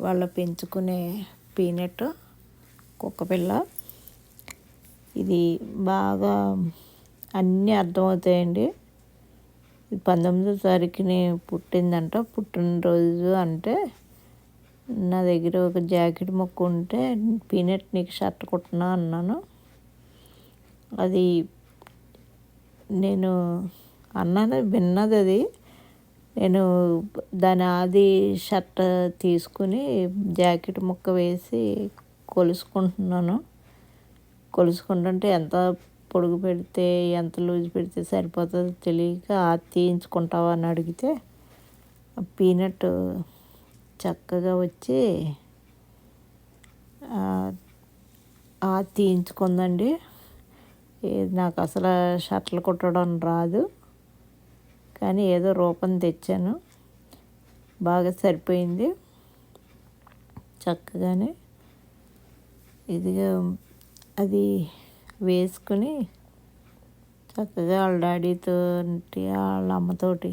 వాళ్ళు పెంచుకునే పీనట్ కుక్కపిల్ల. ఇది బాగా అన్నీ అర్థమవుతాయండి. పంతొమ్మిదో తారీఖుని పుట్టిందంట. పుట్టినరోజు అంటే నా దగ్గర ఒక జాకెట్ మొక్క ఉంటే పీనట్ నీకు షర్ట్ కుట్టినా అన్నాను. అది నేను అన్నాను విన్నది అది. నేను దాని ఆది షర్ట్ తీసుకుని జాకెట్ ముక్క వేసి కొలుసుకుంటున్నాను. కొలుసుకుంటుంటే ఎంత పొడుగు పెడితే ఎంత లూజ్ పెడితే సరిపోతుందో తెలియక అది తీయించుకుంటావా అని అడిగితే పీనట్ చక్కగా వచ్చి తీయించుకుందండి. నాకు అసలు షర్ట్లు కుట్టడం రాదు. కానీ ఏదో రూపం తెచ్చాను. బాగా సరిపోయింది. చక్కగానే ఇదిగా అది వేసుకుని చక్కగా వాళ్ళ డాడీతో వాళ్ళ అమ్మతోటి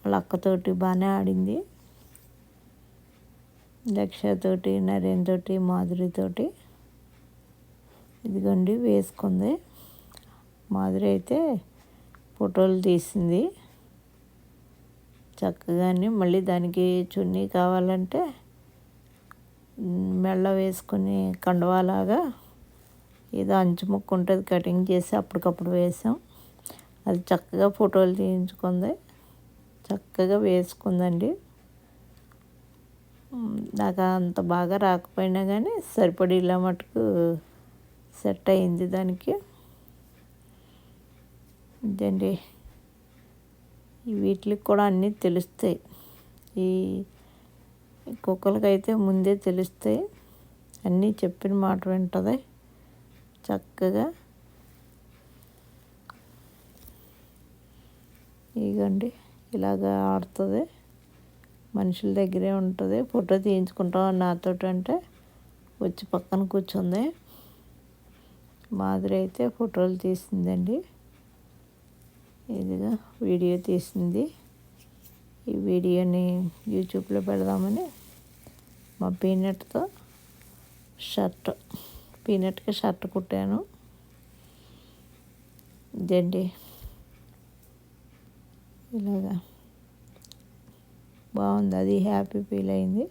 వాళ్ళ అక్కతోటి బాగానే ఆడింది. లక్ష్యతోటి నరేన్తోటి మాధురితోటి ఇదిగోండి వేసుకుంది. మాధురి అయితే ఫోటోలు తీసింది. చక్కగానే మళ్ళీ దానికి చున్నీ కావాలంటే మెళ్ళ వేసుకుని కండువాలాగా ఏదో అంచు ముక్క ఉంటుంది కటింగ్ చేసి అప్పటికప్పుడు వేసాం. అది చక్కగా ఫోటోలు తీయించుకుంది. చక్కగా వేసుకుందండి. నాకు అంత బాగా రాకపోయినా కానీ సరిపడేలా మటుకు సెట్ అయింది దానికి. ఇదండి వీటికి కూడా అన్నీ తెలుస్తాయి. ఈ కుక్కలకైతే ముందే తెలుస్తాయి. అన్నీ చెప్పిన మాట వింటుంది. చక్కగా. ఇగండి ఇలాగా ఆడుతుంది. మనుషుల దగ్గరే ఉంటుంది. ఫోటో తీయించుకుంటాం నాతో అంటే? వచ్చి పక్కన కూర్చుంది. మాదిరి అయితే ఫోటోలు తీసిందండి. ఇదిగా వీడియో తీసింది. ఈ వీడియోని యూట్యూబ్లో పెడదామని మా పీనట్తో షర్ట్ పీనట్కి షర్ట్ కుట్టాను. ఇదండి ఇలాగా బాగుంది. అది హ్యాపీ ఫీల్ అయింది.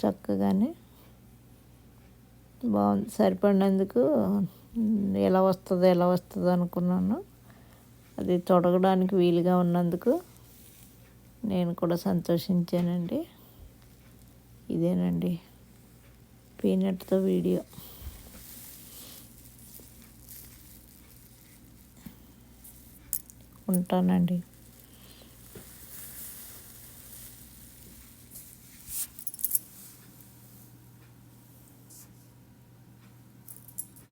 చక్కగానే బాగుంది. సరిపడినందుకు ఎలా వస్తుందో ఎలా వస్తుందో అనుకున్నాను. అది తొడగడానికి వీలుగా ఉన్నందుకు నేను కూడా సంతోషించానండి. ఇదేనండి పీనట్తో వీడియో. ఉంటానండి.